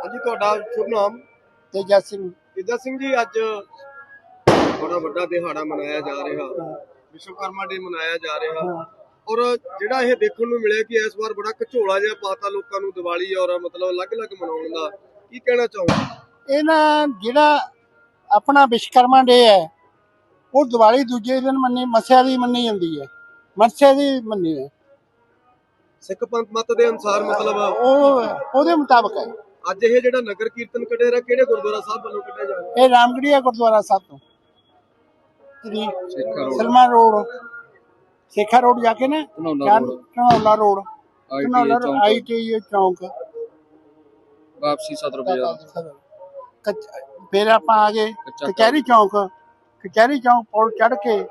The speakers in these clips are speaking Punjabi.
ਹਾਂਜੀ ਤੁਹਾਡਾ ਸ਼ੁਭ ਨਾਮ? ਤੇਜਾ ਸਿੰਘ। ਇੱਜ਼ਤ ਸਿੰਘ ਜੀ ਅੱਜ ਬੜਾ ਵੱਡਾ ਦਿਹਾੜਾ ਮਨਾਇਆ ਜਾ ਰਿਹਾ। ਵਿਸ਼ਵਕਰਮਾ ਡੇ ਮਨਾਇਆ ਜਾ ਰਿਹਾ। ਔਰ ਜਿਹੜਾ ਇਹ ਦੇਖਣ ਨੂੰ ਮਿਲਿਆ ਕਿ ਇਸ ਵਾਰ ਬੜਾ ਘਚੋਲਾ ਜਿਹਾ ਪਾਤਾ ਲੋਕਾਂ ਨੂੰ ਦੀਵਾਲੀ ਔਰ ਮਤਲਬ ਅਲੱਗ-ਅਲੱਗ ਮਨਾਉਣ ਦਾ ਕੀ ਕਹਿਣਾ ਚਾਹੋਗੇ? ਇਹ ਨਾ ਜਿਹੜਾ ਆਪਣਾ ਵਿਸ਼ਕਰਮਾ ਡੇ ਹੈ ਉਹ ਦੀਵਾਲੀ ਦੂਜੇ ਦਿਨ ਮੰਨੀ ਮੱਸਿਆ ਦੀ ਮੰਨੀ ਜਾਂਦੀ ਹੈ। ਮੱਸਿਆ ਦੀ ਮੰਨੀ ਹੈ। ਸਿੱਖ ਪੰਥ ਮਤ ਦੇ ਅਨੁਸਾਰ ਮਤਲਬ ਉਹ ਉਹਦੇ ਮੁਤਾਬਕ ਹੈ। ਅੱਜ ਇਹ ਜਿਹੜਾ ਨਗਰ ਕੀਰਤਨ ਕੱਢਿਆ ਰਿਹਾ ਕਿਹੜੇ ਗੁਰਦੁਆਰਾ ਸਾਹਿਬ ਵੱਲੋਂ ਕੱਢਿਆ ਜਾ ਰਿਹਾ? ਇਹ ਰਾਮਗੜੀਆ ਗੁਰਦੁਆਰਾ ਸਾਹਿਬ ਤੋਂ। ਸਲਮਾਨ ਰੋਡ। ਸੇਖਾ ਰੋਡ ਜਾ ਕੇ ਨਾ? ਧਨੌਲਾ ਰੋਡ। ਆਈਟੀ ਚੌਂਕ। ਵਾਪਸੀ ਸਦਰ ਬਾਜ਼ਾਰ ਕਚ- ਫਿਰ ਆਪਾਂ ਆ ਗਏ ਕਚਹਿਰੀ ਚੌਂਕ। ਕਚਹਿਰੀ ਚੌਂਕ ਪੁਲ ਚੜ ਕੇ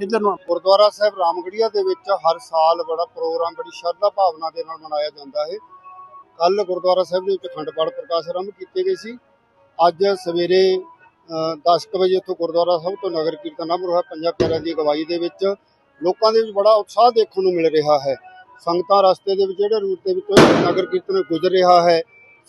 ਇਧਰ ਨੂੰ ਗੁਰਦੁਆਰਾ ਸਾਹਿਬ ਰਾਮਗੜੀਆ ਦੇ ਵਿੱਚ ਹਰ ਸਾਲ ਬੜਾ ਪ੍ਰੋਗਰਾਮ ਬੜੀ ਸ਼ਰਧਾ ਭਾਵਨਾ ਦੇ ਨਾਲ ਮਨਾਇਆ ਜਾਂਦਾ ਹੈ। ਕੱਲ ਗੁਰਦੁਆਰਾ ਸਾਹਿਬ ਦੇ ਵਿੱਚ ਅਖੰਡ ਪਾਠ ਪ੍ਰਕਾਸ਼ ਆਰੰਭ ਕੀਤੇ ਗਏ ਸੀ। ਅੱਜ ਸਵੇਰੇ 10 ਵਜੇ ਤੋਂ ਗੁਰਦੁਆਰਾ ਸਾਹਿਬ ਤੋਂ ਨਗਰ ਕੀਰਤਨ ਆਰੰਭ ਹੋਇਆ ਪੰਜਾਂ ਪਿਆਰਿਆਂ ਦੀ ਅਗਵਾਈ ਦੇ ਵਿੱਚ ਲੋਕਾਂ ਦੇ ਵਿੱਚ ਬੜਾ ਉਤਸ਼ਾਹ ਦੇਖਣ ਨੂੰ ਮਿਲ ਰਿਹਾ ਹੈ। ਸੰਗਤਾਂ ਰਸਤੇ ਦੇ ਵਿੱਚ, ਜਿਹੜੇ ਰੂਟ ਦੇ ਵਿੱਚੋਂ ਨਗਰ ਕੀਰਤਨ ਗੁਜ਼ਰ ਰਿਹਾ ਹੈ,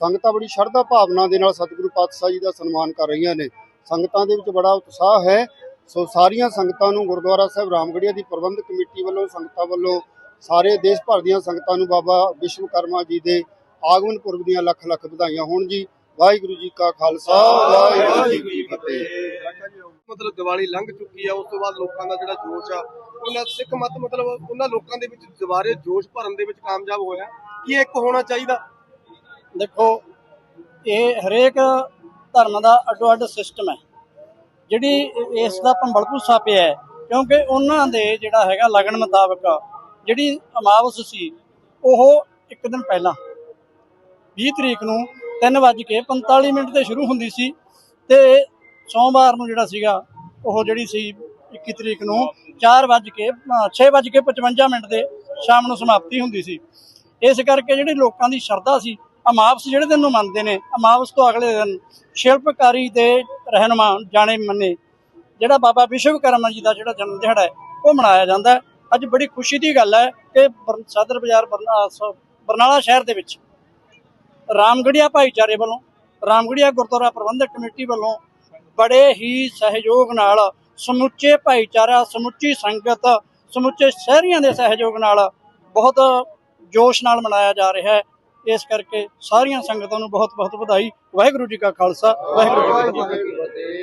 ਸੰਗਤਾਂ ਬੜੀ ਸ਼ਰਧਾ ਭਾਵਨਾ ਦੇ ਨਾਲ ਸਤਿਗੁਰੂ ਪਾਤਸ਼ਾਹ ਜੀ ਦਾ ਸਨਮਾਨ ਕਰ ਰਹੀਆਂ ਨੇ। ਸੰਗਤਾਂ ਦੇ ਵਿੱਚ ਬੜਾ ਉਤਸ਼ਾਹ ਹੈ। ਸੋ ਸਾਰੀਆਂ ਸੰਗਤਾਂ ਨੂੰ ਗੁਰਦੁਆਰਾ ਸਾਹਿਬ ਰਾਮਗੜੀਆ ਦੀ ਪ੍ਰਬੰਧਕ ਕਮੇਟੀ ਵੱਲੋਂ, ਸੰਗਤਾਂ ਵੱਲੋਂ, ਸਾਰੇ ਦੇਸ਼ ਭਰ ਦੀਆਂ ਸੰਗਤਾਂ ਨੂੰ ਬਾਬਾ ਵਿਸ਼ਵਕਰਮਾ ਜੀ ਦੇ ਆਗਮਨ ਪੁਰਬ ਦੀਆਂ ਲੱਖ ਲੱਖ ਵਧਾਈਆਂ ਹੋਣ ਜੀ। ਵਾਹਿਗੁਰੂ ਜੀ ਕਾ ਖਾਲਸਾ ਵਾਹਿਗੁਰੂ ਜੀ ਕੀ ਫਤਿਹ। ਮਤਲਬ ਦੀਵਾਲੀ ਲੰਘ ਚੁੱਕੀ ਆ ਉਸ ਤੋਂ ਬਾਅਦ ਲੋਕਾਂ ਦਾ ਜਿਹੜਾ ਜੋਸ਼ ਆ ਉਹਨਾਂ ਸਿੱਖ ਮਤ ਮਤਲਬ ਉਹਨਾਂ ਲੋਕਾਂ ਦੇ ਵਿੱਚ ਦੁਬਾਰੇ ਜੋਸ਼ ਭਰਨ ਦੇ ਵਿੱਚ ਕਾਮਯਾਬ ਹੋਇਆ। ਕੀ ਇੱਕ ਹੋਣਾ ਚਾਹੀਦਾ? ਦੇਖੋ ਇਹ ਹਰੇਕ ਧਰਮ ਦਾ ਅੱਡੋ ਅੱਡ ਸਿਸਟਮ ਹੈ। ਜਿਹੜੀ ਇਸ ਦਾ ਭੰਬਲ ਪਿਆ ਹੈ ਕਿਉਂਕਿ ਉਹਨਾਂ ਦੇ ਜਿਹੜਾ ਹੈਗਾ ਲਗਨ ਮੁਤਾਬਕ ਜਿਹੜੀ ਅਮਾਵਸ ਸੀ ਉਹ ਇੱਕ ਦਿਨ ਪਹਿਲਾਂ 20 ਤਰੀਕ ਨੂੰ 3:45 ਮਿੰਟ ਤੇ ਸ਼ੁਰੂ ਹੁੰਦੀ ਸੀ ਤੇ ਸੋਮਵਾਰ ਨੂੰ ਜਿਹੜਾ ਸੀਗਾ, ਉਹ ਜਿਹੜੀ ਸੀ 21 ਤਰੀਕ ਨੂੰ 4:00 6:55 ਮਿੰਟ ਦੇ ਸ਼ਾਮ ਨੂੰ ਸਮਾਪਤੀ ਹੁੰਦੀ ਸੀ। ਇਸ ਕਰਕੇ ਜਿਹੜੀ ਲੋਕਾਂ ਦੀ ਸ਼ਰਧਾ ਸੀ ਅਮਾਵਸ ਜਿਹੜੇ ਦਿਨ ਨੂੰ ਮੰਨਦੇ ਨੇ ਅਮਾਵਸ ਤੋਂ ਅਗਲੇ ਦਿਨ ਸ਼ਿਲਪਕਾਰੀ ਦੇ ਰਹਿਨੁਮਾ ਜਾਣੇ ਮੰਨੇ, ਜਿਹੜਾ ਬਾਬਾ ਵਿਸ਼ਵਕਰਮਾ ਜੀ ਦਾ ਜਿਹੜਾ ਜਨਮ ਦਿਹਾੜਾ ਹੈ, ਉਹ ਮਨਾਇਆ ਜਾਂਦਾ ਹੈ। ਅੱਜ ਬੜੀ ਖੁਸ਼ੀ ਦੀ ਗੱਲ ਹੈ ਕਿ ਬਰ- ਸਦਰ ਬਾਜ਼ਾਰ ਬਰਨਾ- ਸ- ਬਰਨਾਲਾ ਸ਼ਹਿਰ ਦੇ ਵਿੱਚ ਰਾਮਗੜੀਆ ਭਾਈਚਾਰੇ ਵੱਲੋਂ, ਰਾਮਗੜੀਆ ਗੁਰਦੁਆਰਾ ਪ੍ਰਬੰਧਕ ਕਮੇਟੀ ਵੱਲੋਂ ਬੜੇ ਹੀ ਸਹਿਯੋਗ ਨਾਲ ਸਮੁੱਚੇ ਭਾਈਚਾਰਾ, ਸਮੁੱਚੀ ਸੰਗਤ, ਸਮੁੱਚੇ ਸ਼ਹਿਰੀਆਂ ਦੇ ਸਹਿਯੋਗ ਨਾਲ ਬਹੁਤ ਜੋਸ਼ ਨਾਲ ਮਨਾਇਆ ਜਾ ਰਿਹਾ ਹੈ। ਇਸ ਕਰਕੇ ਸਾਰੀਆਂ ਸੰਗਤਾਂ ਨੂੰ ਬਹੁਤ ਬਹੁਤ ਵਧਾਈ। ਵਾਹਿਗੁਰੂ ਜੀ ਕਾ ਖਾਲਸਾ ਵਾਹਿਗੁਰੂ ਜੀ ਕੀ ਫਤਿਹ।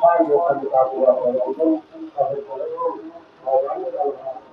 vai, eu, eu, eu, eu, eu, eu, eu, eu,